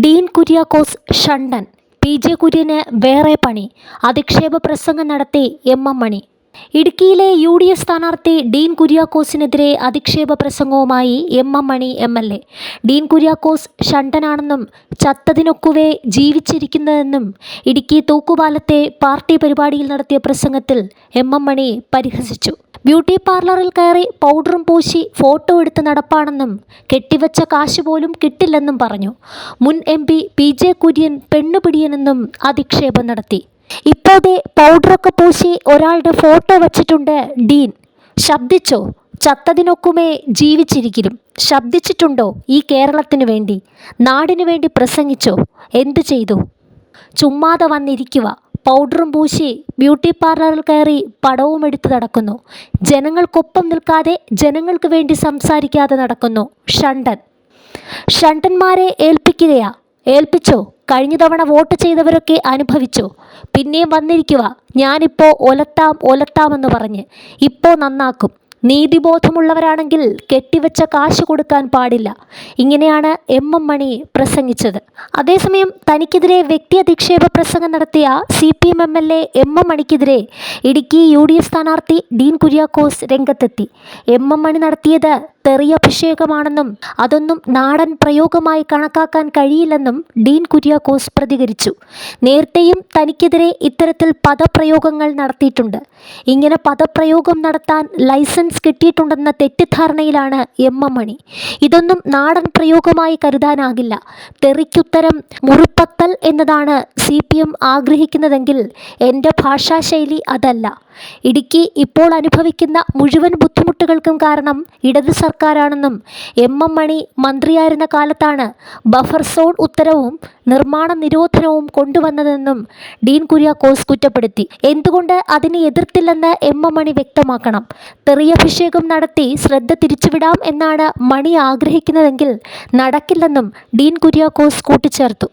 ഡീൻ കുര്യാക്കോസ് ഷണ്ടൻ. P. J. കുര്യന് വേറെ പണി. അധിക്ഷേപ പ്രസംഗം നടത്തി എം. എം മണി. ഇടുക്കിയിലെ യു ഡി എഫ് സ്ഥാനാർത്ഥി ഡീൻ കുര്യാക്കോസിനെതിരെ അധിക്ഷേപ പ്രസംഗവുമായി M M Mani M L A. Dean Kuriakose ഷണ്ടനാണെന്നും ചത്തതിനൊക്കുവേ ജീവിച്ചിരിക്കുന്നതെന്നും ഇടുക്കി തൂക്കുപാലത്തെ പാർട്ടി പരിപാടിയിൽ നടത്തിയ പ്രസംഗത്തിൽ എം എം മണി പരിഹസിച്ചു. ബ്യൂട്ടി പാർലറിൽ കയറി പൗഡറും പൂശി ഫോട്ടോ എടുത്ത് നടപ്പാണെന്നും കെട്ടിവച്ച കാശ് പോലും കിട്ടില്ലെന്നും പറഞ്ഞു. മുൻ M P P J Kurian പെണ്ണുപിടിയനെന്നും അധിക്ഷേപം നടത്തി. ഇപ്പോഴത്തെ പൗഡറൊക്കെ പൂശി ഒരാളുടെ ഫോട്ടോ വച്ചിട്ടുണ്ട് ഡീൻ. ശബ്ദിച്ചോ? ചത്തതിനൊക്കുമേ ജീവിച്ചിരിക്കലും. ശബ്ദിച്ചിട്ടുണ്ടോ ഈ കേരളത്തിനു വേണ്ടി? നാടിനു വേണ്ടി പ്രസംഗിച്ചോ? എന്തു ചെയ്തു? ചുമ്മാതെ വന്നിരിക്കുക. പൗഡറും പൂശി ബ്യൂട്ടി പാർലറിൽ കയറി പടവും എടുത്ത് നടക്കുന്നു. ജനങ്ങൾക്കൊപ്പം നിൽക്കാതെ ജനങ്ങൾക്ക് വേണ്ടി സംസാരിക്കാതെ നടക്കുന്നു. ഷണ്ടൻ. ഷണ്ടന്മാരെ ഏൽപ്പിക്കുകയാ. ഏൽപ്പിച്ചോ? കഴിഞ്ഞ തവണ വോട്ട് ചെയ്തവരൊക്കെ അനുഭവിച്ചോ? പിന്നെയും വന്നിരിക്കുക ഞാനിപ്പോൾ ഒലത്താം ഒലത്താമെന്ന് പറഞ്ഞ്. ഇപ്പോൾ നന്നാക്കും. നീതിബോധമുള്ളവരാണെങ്കിൽ കെട്ടിവെച്ച കാശ് കൊടുക്കാൻ പാടില്ല. ഇങ്ങനെയാണ് എം എം മണി പ്രസംഗിച്ചത്. അതേസമയം തനിക്കെതിരെ വ്യക്തി അധിക്ഷേപ പ്രസംഗം നടത്തിയ C P M M L A M M മണിക്കെതിരെ Idukki U D F സ്ഥാനാർത്ഥി ഡീൻ കുര്യാക്കോസ് രംഗത്തെത്തി. എം എം മണി നടത്തിയത് തെറിയഭിഷേകമാണെന്നും അതൊന്നും നാടൻ പ്രയോഗമായി കണക്കാക്കാൻ കഴിയില്ലെന്നും ഡീൻ കുര്യാക്കോസ് പ്രതികരിച്ചു. നേരത്തെയും തനിക്കെതിരെ ഇത്തരത്തിൽ പദപ്രയോഗങ്ങൾ നടത്തിയിട്ടുണ്ട്. ഇങ്ങനെ പദപ്രയോഗം നടത്താൻ ലൈസൻസ് കിട്ടിയിട്ടുണ്ടെന്ന തെറ്റിദ്ധാരണയിലാണ് എം എം മണി. ഇതൊന്നും നാടൻ പ്രയോഗമായി കരുതാനാകില്ല. തെറിക്കുത്തരം മുറിപ്പത്തൽ എന്നതാണ് സി പി എം ആഗ്രഹിക്കുന്നതെങ്കിൽ എന്റെ ഭാഷാശൈലി അതല്ല. ഇടുക്കി ഇപ്പോൾ അനുഭവിക്കുന്ന മുഴുവൻ ബുദ്ധിമുട്ടുകൾക്കും കാരണം ഇടത് സർക്കാരാണെന്നും എം എം മണി മന്ത്രിയായിരുന്ന കാലത്താണ് ബഫർ സോൺ ഉത്തരവും നിർമ്മാണ നിരോധനവും കൊണ്ടുവന്നതെന്നും ഡീൻ കുര്യാക്കോസ് കുറ്റപ്പെടുത്തി. എന്തുകൊണ്ട് അതിനെ എതിർത്തില്ലെന്ന് എം എം മണി വ്യക്തമാക്കണം. തെറിയഭിഷേകം നടത്തി ശ്രദ്ധ തിരിച്ചുവിടാം എന്നാണ് മണി ആഗ്രഹിക്കുന്നതെങ്കിൽ നടക്കില്ലെന്നും ഡീൻ കുര്യാക്കോസ് കൂട്ടിച്ചേർത്തു.